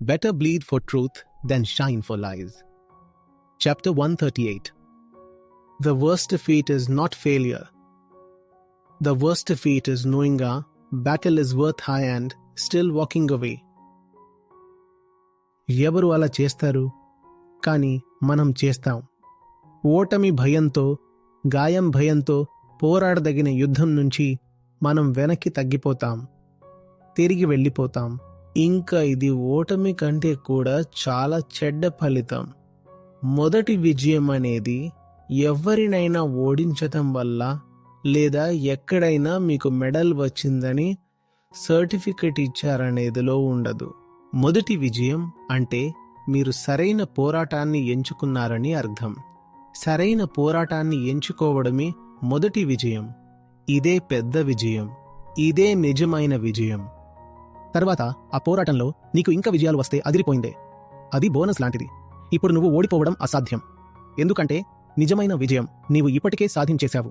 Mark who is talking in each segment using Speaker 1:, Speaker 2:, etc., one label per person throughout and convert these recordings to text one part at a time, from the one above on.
Speaker 1: better bleed for truth than shine for lies. Chapter 138 The worst defeat is not failure. The worst defeat is knowing a battle is worth high and still walking away. ఎవరు అలా చేస్తారు కానీ మనం చేస్తాం ఓటమి భయంతో గాయం భయంతో పోరాడదగిన యుద్ధం నుంచి మనం వెనక్కి తగ్గిపోతాం తిరిగి వెళ్ళిపోతాం ఇంకా ఇది ఓటమి కంటే కూడా చాలా చెడ్డ ఫలితం. మొదటి విజయం అనేది ఎవరినైనా ఓడించటం వల్ల లేదా ఎక్కడైనా మీకు మెడల్ వచ్చిందని సర్టిఫికెట్ ఇచ్చారనేదిలో ఉండదు. మొదటి విజయం అంటే మీరు సరైన పోరాటాన్ని ఎంచుకున్నారని అర్థం. సరైన పోరాటాన్ని ఎంచుకోవడమే మొదటి విజయం. ఇదే పెద్ద విజయం. ఇదే నిజమైన విజయం. తర్వాత ఆ పోరాటంలో నీకు ఇంకా విజయాలు వస్తే అదిరిపోయిందే. అది బోనస్ లాంటిది. ఇప్పుడు నువ్వు ఓడిపోవడం అసాధ్యం. ఎందుకంటే నిజమైన విజయం నీవు ఇప్పటికే సాధించేశావు.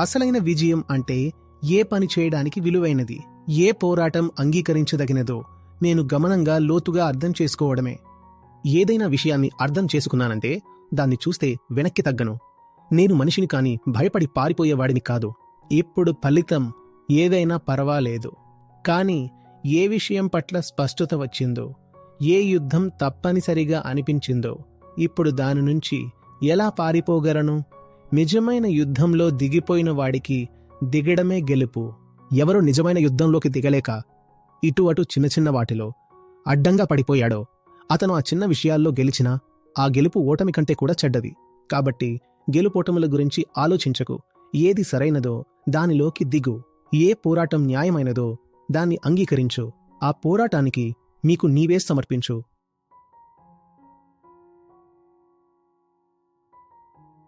Speaker 1: అసలైన విజయం అంటే ఏ పని చేయడానికి విలువైనది ఏ పోరాటం అంగీకరించదగినదో నేను గమనంగా లోతుగా అర్థం చేసుకోవడమే. ఏదైనా విషయాన్ని అర్థం చేసుకున్నానంటే దాన్ని చూస్తే వెనక్కి తగ్గను. నేను మనిషిని కాని భయపడి పారిపోయేవాడిని కాదు. ఇప్పుడు ఫలితం ఏదైనా పర్వాలేదు. కానీ ఏ విషయం పట్ల స్పష్టత వచ్చిందో ఏ యుద్ధం తప్పనిసరిగా అనిపించిందో ఇప్పుడు దాని నుంచి ఎలా పారిపోగలను? నిజమైన యుద్ధంలో దిగిపోయిన వాడికి దిగడమే గెలుపు. ఎవరు నిజమైన యుద్ధంలోకి దిగలేక ఇటు అటు చిన్న చిన్న వాటిలో అడ్డంగా పడిపోయాడో అతను ఆ చిన్న విషయాల్లో గెలిచినా ఆ గెలుపు ఓటమి కంటే కూడా చెడ్డది. కాబట్టి గెలుపోటముల గురించి ఆలోచించకు. ఏది సరైనదో దానిలోకి దిగు. ఏ పోరాటం న్యాయమైనదో దాన్ని అంగీకరించు. ఆ పోరాటానికి మీకు నీవే సమర్పించు.